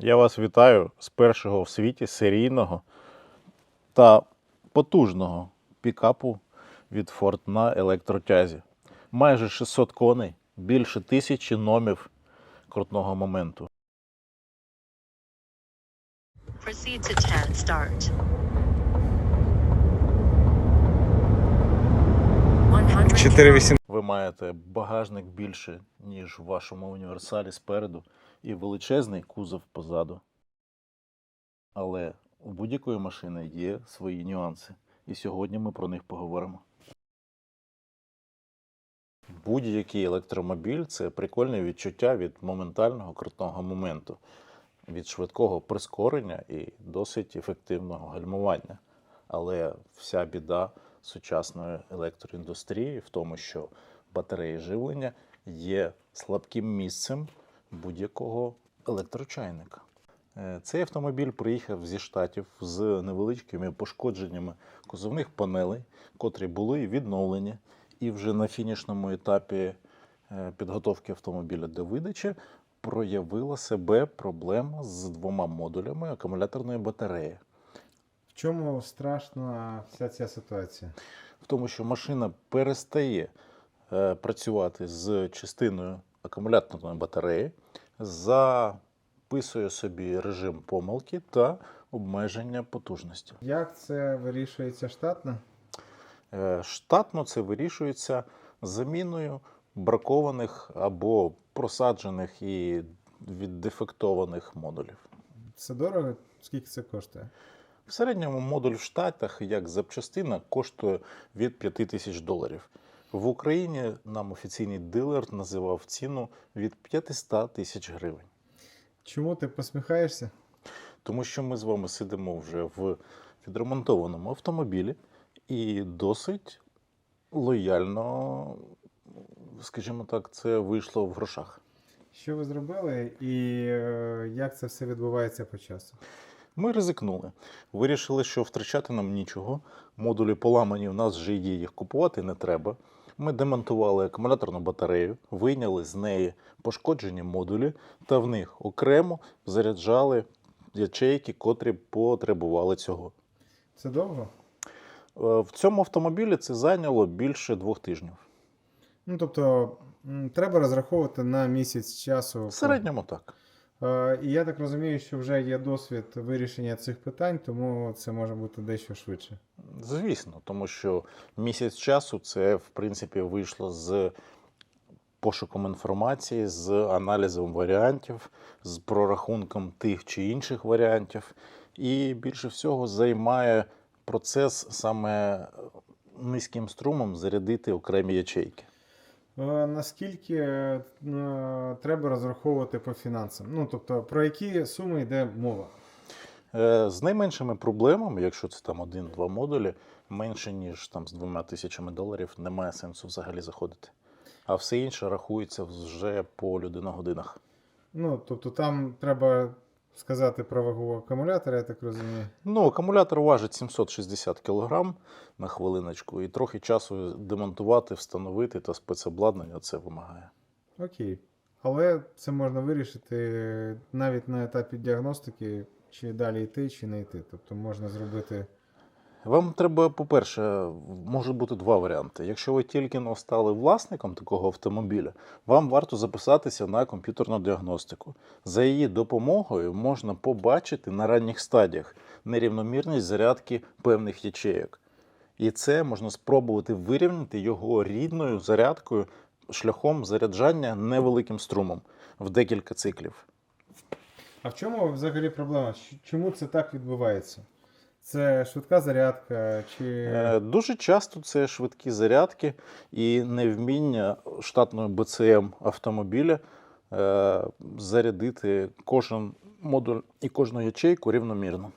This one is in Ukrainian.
Я вас вітаю з першого в світі серійного та потужного пікапу від Ford на електротязі. Майже 600 коней, більше тисячі номів крутного моменту. Proceed to 10 start. 100 4,8. Ви маєте багажник більше, ніж в вашому універсалі спереду, і величезний кузов позаду. Але у будь-якої машини є свої нюанси, і сьогодні ми про них поговоримо. Будь-який електромобіль це прикольне відчуття від моментального крутного моменту, від швидкого прискорення і досить ефективного гальмування. Але вся біда сучасної електроіндустрії в тому, що батареї живлення є слабким місцем будь-якого електрочайника. Е, Цей автомобіль приїхав зі штатів з невеличкими пошкодженнями кузовних панелей, котрі були відновлені, і вже на фінішному етапі е, підготовки автомобіля до видачі проявила себе проблема з двома модулями акумуляторної батареї. В чому страшна вся ця ситуація? в тому, що машина перестає е, працювати з частиною акумуляторної батареї, записує собі режим помилки та обмеження потужності. Як це вирішується штатно? Е, Штатно це вирішується заміною бракованих або просаджених і віддефектованих модулів. Це дорого? Скільки це коштує? В середньому модуль в Штатах як запчастина коштує від 5 тисяч доларів. В Україні нам офіційний дилер називав ціну від 500 тисяч гривень. Чому ти посміхаєшся? Тому що ми з вами сидимо вже в відремонтованому автомобілі і досить лояльно, скажімо так, це вийшло в грошах. Що ви зробили і е, як це все відбувається по часу? Ми ризикнули. Вирішили, що втрачати нам нічого. Модулі поламані, в нас вже є, їх купувати не треба. Ми демонтували акумуляторну батарею, вийняли з неї пошкоджені модулі та в них окремо заряджали ячейки, котрі потребували цього. Це довго? Е, В цьому автомобілі це зайняло більше двох тижнів. Ну тобто треба розраховувати на місяць часу. В середньому так. Е, І я так розумію, що вже є досвід вирішення цих питань, тому це може бути дещо швидше. Звісно, тому що місяць часу це, в принципі, вийшло з пошуком інформації, з аналізом варіантів, з прорахунком тих чи інших варіантів. І більше всього займає процес саме низьким струмом зарядити окремі ячейки. Е, Наскільки е, треба розраховувати по фінансам? Ну тобто, про які суми йде мова? Е, З найменшими проблемами, якщо це там один-два модулі, менше ніж там з двома тисячами доларів, немає сенсу взагалі заходити. А все інше рахується вже по людиногодинах. Ну, тобто там треба сказати про вагу акумулятора, я так розумію. Ну, акумулятор важить 760 кг на хвилиночку, і трохи часу демонтувати, встановити та спецобладнання це вимагає. Окей. Але це можна вирішити навіть на етапі діагностики, чи далі йти, чи не йти. Тобто можна зробити. Вам треба, по-перше, може бути два варіанти. Якщо ви тільки стали власником такого автомобіля, вам варто записатися на комп'ютерну діагностику. За її допомогою можна побачити на ранніх стадіях нерівномірність зарядки певних ячеїк. І це можна спробувати вирівняти його рідною зарядкою шляхом заряджання невеликим струмом в декілька циклів. А в чому взагалі проблема? Чому це так відбувається? Це швидка зарядка, чи. Е, Дуже часто це швидкі зарядки і невміння штатної БЦМ автомобіля е, зарядити кожен модуль і кожну ячейку рівномірно.